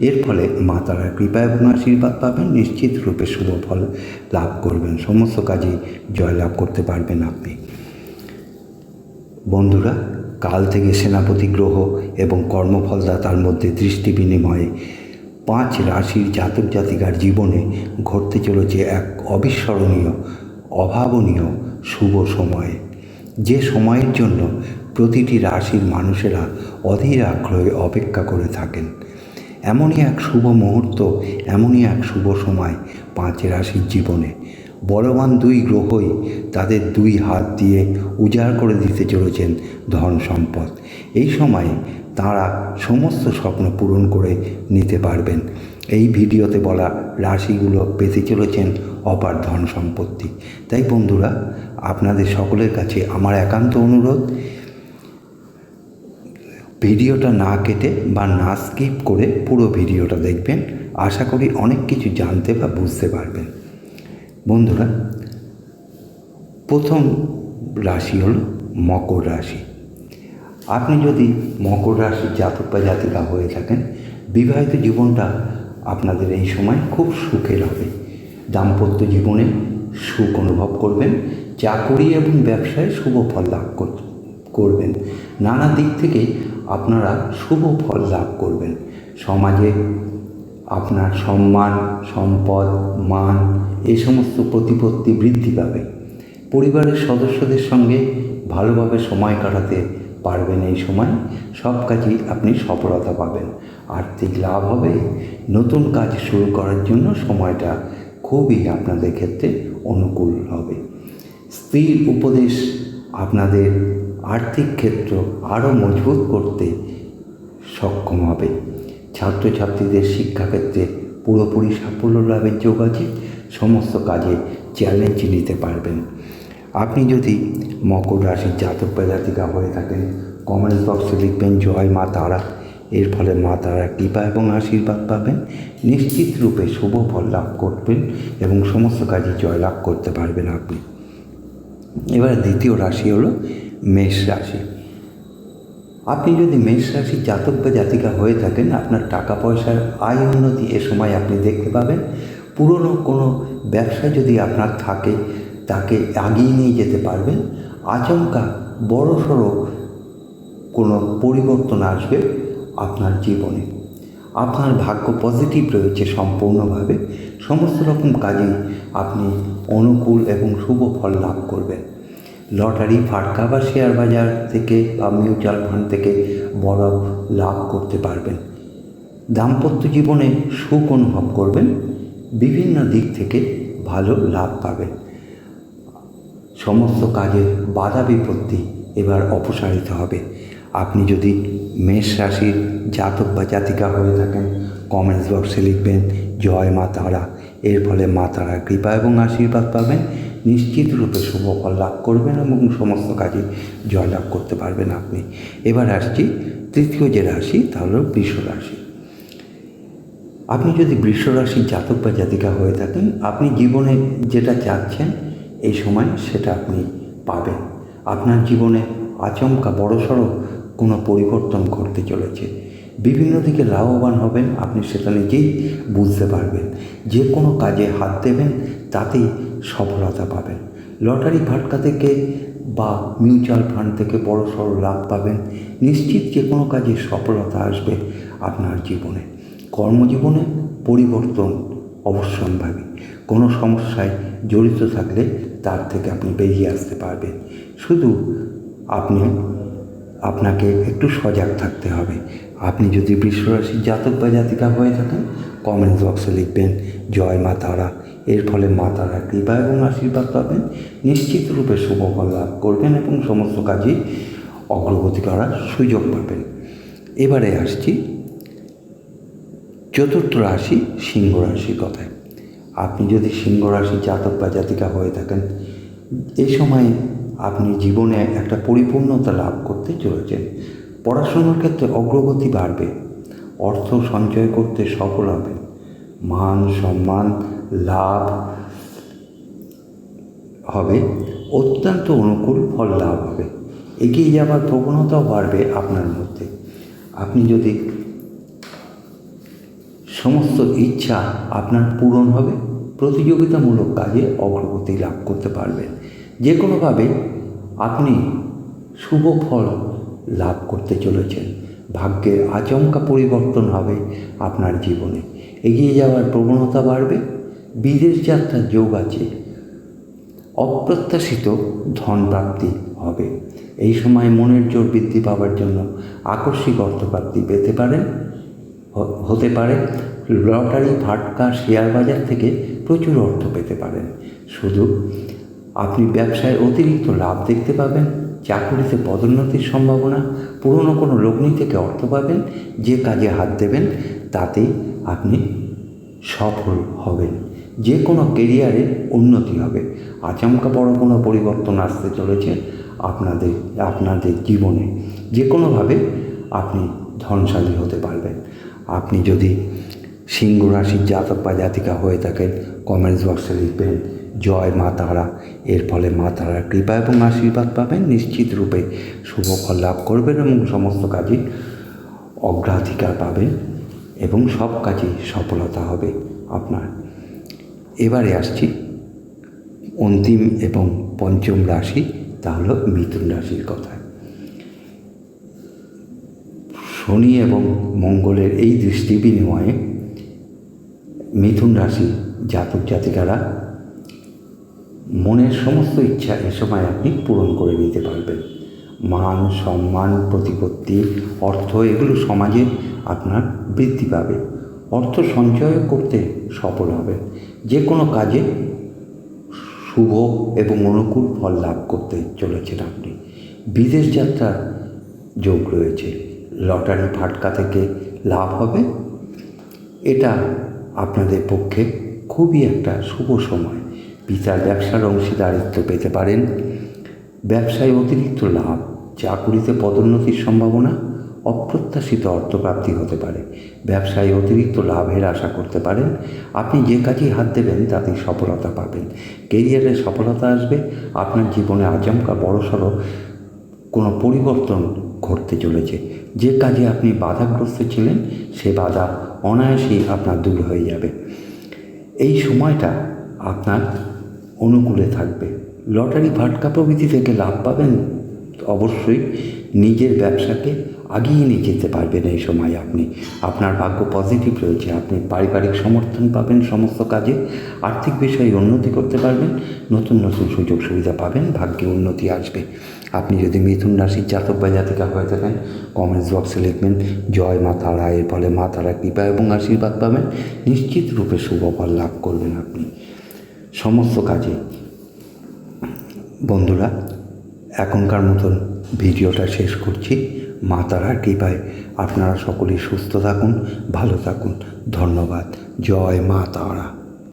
এর ফলে মা তারার কৃপা এবং আশীর্বাদ পাবেন, নিশ্চিত রূপে শুভ ফল লাভ করবেন। সমস্ত কাজেই জয়লাভ করতে পারবেন আপনি। বন্ধুরা, কাল থেকে সেনাপতি গ্রহ এবং কর্মফলদাতার মধ্যে দৃষ্টি বিনিময়ে পাঁচ রাশির জাতক জাতিকার জীবনে ঘটতে চলেছে এক অবিস্মরণীয়, অভাবনীয় শুভ সময়ে। যে সময়ের জন্য প্রতিটি রাশির মানুষেরা অধীর আগ্রহে অপেক্ষা করে থাকেন। এমনই এক শুভ মুহূর্ত, এমনই এক শুভ সময় পাঁচ রাশির জীবনে। বলবান দুই গ্রহই তাদের দুই হাত দিয়ে উজাড় করে দিতে চলেছেন ধন সম্পদ। এই সময়ে তারা সমস্ত স্বপ্ন পূরণ করে নিতে পারবেন। এই ভিডিওতে বলা রাশিগুলো পেতে চলেছেন অপার ধন সম্পত্তি। তাই বন্ধুরা, আপনাদের সকলের কাছে আমার একান্ত অনুরোধ ভিডিওটা না কেটে বা না স্কিপ করে পুরো ভিডিওটা দেখবেন। আশা করি অনেক কিছু জানতে বা বুঝতে পারবেন। বন্ধুরা, প্রথম রাশি হলো মকর রাশি। আপনি যদি মকর রাশির জাতক বা জাতিকা হয়ে থাকেন, বিবাহিত জীবনটা আপনাদের এই সময় খুব সুখের হবে। দাম্পত্য জীবনে সুখ অনুভব করবেন, চাকরি এবং ব্যবসায় শুভ ফল লাভ করবেন। নানা দিক থেকে আপনারা শুভ ফল লাভ করবেন। সমাজে আপনার সম্মান, সম্পদ, মান এই সমস্ত প্রতিপত্তি বৃদ্ধি পাবে। পরিবারের সদস্যদের সঙ্গে ভালোভাবে সময় কাটাতে পারবেন এই সময়। সব কাজেই আপনি সফলতা পাবেন। আর্থিক লাভ হবে। নতুন কাজ শুরু করার জন্য সময়টা খুবই আপনাদের ক্ষেত্রে অনুকূল হবে। স্ত্রীর উপদেশ আপনাদের আর্থিক ক্ষেত্র আরও মজবুত করতে সক্ষম হবে। ছাত্রছাত্রীদের শিক্ষাক্ষেত্রে পুরোপুরি সাফল্য লাভের যোগ আছে, সমস্ত কাজে চ্যালেঞ্জ নিতে পারবেন। আপনি যদি মকর রাশির জাতক জাতিকা হয়ে থাকেন, কমেন্ট বক্সে লিখবেন, জয় মা তারা। এর ফলে মা তারা কৃপা এবং আশীর্বাদ পাবেন। নিশ্চিত রূপে শুভ ফল লাভ করবেন এবং সমস্ত কাজে জয়লাভ করতে পারবেন আপনি। এবার দ্বিতীয় রাশি হলো মেষ রাশি। আপনি যদি মেষ রাশির জাতক বা জাতিকা হয়ে থাকেন, আপনার টাকা পয়সার আয় উন্নতি এ সময় আপনি দেখতে পাবেন। পুরনো কোনো ব্যবসা যদি আপনার থাকে, তাকে আগিয়ে নিয়ে যেতে পারবেন। আচমকা বড় সড়ো কোনো পরিবর্তন আসবে আপনার জীবনে। আপনার ভাগ্য পজিটিভ রয়েছে সম্পূর্ণভাবে। সমস্ত রকম কাজেই আপনি অনুকূল এবং শুভ ফল লাভ করবেন। লটারি, ফাটকা বা শেয়ার বাজার থেকে বা মিউচুয়াল ফান্ড থেকে বড় লাভ করতে পারবেন। দাম্পত্য জীবনে সুখ অনুভব করবেন, বিভিন্ন দিক থেকে ভালো লাভ পাবেন। সমস্ত কাজের বাধা বিপত্তি এবার অপসারিত হবে। আপনি যদি মেষ রাশির জাতক বা জাতিকা হয়ে থাকেন কমেন্টস বক্সে লিখবেন, জয় মা তারা। এর ফলে মা তারা কৃপা এবং আশীর্বাদ পাবেন। নিশ্চিত রূপে শুভ ফল লাভ করবেন এবং সমস্ত কাজে জয়লাভ করতে পারবেন আপনি। এবার আসছি তৃতীয় যে রাশি, তা হলো বৃষ রাশি। আপনি যদি বৃষ রাশির জাতক বা জাতিকা হয়ে থাকেন, আপনি জীবনে যেটা চাচ্ছেন এই সময় সেটা আপনি পাবেন। আপনার জীবনে আচমকা বড়সড় কোনো পরিবর্তন ঘটতে চলেছে। বিভিন্ন দিকে লাভবান হবেন, আপনি সেটা নিজেই বুঝতে পারবেন। যে কোনো কাজে হাত দেবেন, তাতেই সফলতা পাবেন লটারি ফাটকা থেকে বা মিউচুয়াল ফান্ড থেকে বড় সড়ো লাভ পাবেন। নিশ্চিত যে কোনো কাজে সফলতা আসবে আপনার জীবনে। কর্মজীবনে পরিবর্তন অবশ্যম্ভাবী। কোনো সমস্যায় জড়িত থাকলে তার থেকে আপনি বেরিয়ে আসতে পারবেন। শুধু আপনি, আপনাকে একটু সজাগ থাকতে হবে। আপনি যদি বৃষরাশির জাতক বা জাতিকা হয়ে থাকেন কমেন্ট বক্সে লিখবেন, জয় মা তারা। এর ফলে মা তারা কৃপা এবং আশীর্বাদ পাবেন। নিশ্চিত রূপে শুভ ফল লাভ করবেন এবং সমস্ত কাজে অগ্রগতি করার সুযোগ পাবেন। এবারে আসছি চতুর্থ রাশি সিংহ রাশির কথায়। আপনি যদি সিংহ রাশি জাতক বা জাতিকা হয়ে থাকেন এই সময়ে আপনি জীবনে একটা পরিপূর্ণতা লাভ করতে চলেছেন। পড়াশোনার ক্ষেত্রে অগ্রগতি বাড়বে। অর্থ সঞ্চয় করতে সফল হবেন মান, সম্মান, লাভ হবে। অত্যন্ত অনুকূল ফল লাভ হবে। এগিয়ে যাওয়ার প্রবণতাও বাড়বে আপনার মধ্যে। আপনি যদি সমস্ত ইচ্ছা আপনার পূরণ হবে, প্রতিযোগিতামূলক কাজে অগ্রগতি লাভ করতে পারবেন। যে কোনোভাবে আপনি শুভ ফল লাভ করতে চলেছেন। ভাগ্যের আচমকা পরিবর্তন হবে আপনার জীবনে। এগিয়ে যাওয়ার প্রবণতা বাড়বে, বিদেশ যাত্রার যোগ আছে, অপ্রত্যাশিত ধন প্রাপ্তি হবে। এই সময় মনের জোর বৃদ্ধি পাওয়ার জন্য আকস্মিক অর্থপ্রাপ্তি পেতে পারেন হতে পারে। লটারি, ফাটকা, শেয়ার বাজার থেকে প্রচুর অর্থ পেতে পারেন। শুধু আপনি ব্যবসায় অতিরিক্ত লাভ দেখতে পাবেন চাকরিতে পদোন্নতির সম্ভাবনা, পুরনো কোনো লগ্নি থেকে অর্থ পাবেন, যে কাজে হাত দেবেন তাতেই আপনি সফল হবেন। যে কোনো কেরিয়ারে উন্নতি হবে। আচমকা বড় কোনো পরিবর্তন আসতে চলেছে আপনাদের আপনাদের জীবনে। যে কোনোভাবে আপনি ধনশালী হতে পারবেন। আপনি যদি সিংহ রাশির জাতক বা জাতিকা হয়ে থাকেন কমেন্টস বক্সে লিখবেন জয় মা তারা। এর ফলে মা তারার কৃপা এবং আশীর্বাদ পাবেন। নিশ্চিত রূপে শুভ ফল লাভ করবেন এবং সমস্ত কাজে অগ্রাধিকার পাবেন এবং সব কাজে সফলতা হবে আপনার। এবারে আসছি অন্তিম এবং পঞ্চম রাশি, তা হলো মিথুন রাশির কথা শনি এবং মঙ্গলের এই দৃষ্টি বিনিময়ে মিথুন রাশি জাতক জাতিকারা মনের সমস্ত ইচ্ছা এ সময় আপনি পূরণ করে নিতে পারবেন। মান, সম্মান, প্রতিপত্তি, অর্থ এগুলো সমাজে আপনার বৃদ্ধি পাবে। অর্থ সঞ্চয় করতে সফল হবে। যে কোনো কাজে শুভ এবং অনুকূল ফল লাভ করতে চলেছেন আপনি। বিদেশ যাত্রার যোগ রয়েছে। লটারি ফাটকা থেকে লাভ হবে। এটা আপনাদের পক্ষে খুবই একটা শুভ সময়। পিতার ব্যবসার অংশীদারিত্ব পেতে পারেন। ব্যবসায় অতিরিক্ত লাভ চাকুরিতে পদোন্নতির সম্ভাবনা, অপ্রত্যাশিত অর্থপ্রাপ্তি হতে পারে। ব্যবসায় অতিরিক্ত লাভের আশা করতে পারেন। আপনি যে কাজেই হাত দেবেন তাতেই সফলতা পাবেন। কেরিয়ারে সফলতা আসবে। আপনার জীবনে আচমকা বড়সড় কোনো পরিবর্তন ঘটতে চলেছে। যে কাজে আপনি বাধাগ্রস্ত ছিলেন, সে বাধা অনায়াসেই আপনার দূর হয়ে যাবে। এই সময়টা আপনার অনুকূলে থাকবে। লটারি ভাটকা প্রভৃতি থেকে লাভ পাবেন, অবশ্যই নিজের ব্যবসাকে আগিয়ে নিয়ে যেতে পারবেন এই সময় আপনি। আপনার ভাগ্য পজিটিভ রয়েছে, আপনি পারিবারিক সমর্থন পাবেন সমস্ত কাজে, আর্থিক বিষয়ে উন্নতি করতে পারবেন, নতুন নতুন সুযোগ সুবিধা পাবেন, ভাগ্যে উন্নতি আসবে। আপনি যদি মিথুন রাশির জাতক বা জাতিকা হয়ে থাকেন কমেন্টস বক্সে লিখবেন, জয় মা তারা। এর ফলে মা তারা কৃপা এবং আশীর্বাদ পাবেন। নিশ্চিত রূপে শুভ ফল লাভ করবেন আপনি। সমস্ত কাজে। বন্ধুরা, এখনকার মতন ভিডিওটা শেষ করছি। মা তারার কৃপায় আপনারা সকলেই সুস্থ থাকুন, ভালো থাকুন। ধন্যবাদ। জয় মা তারা।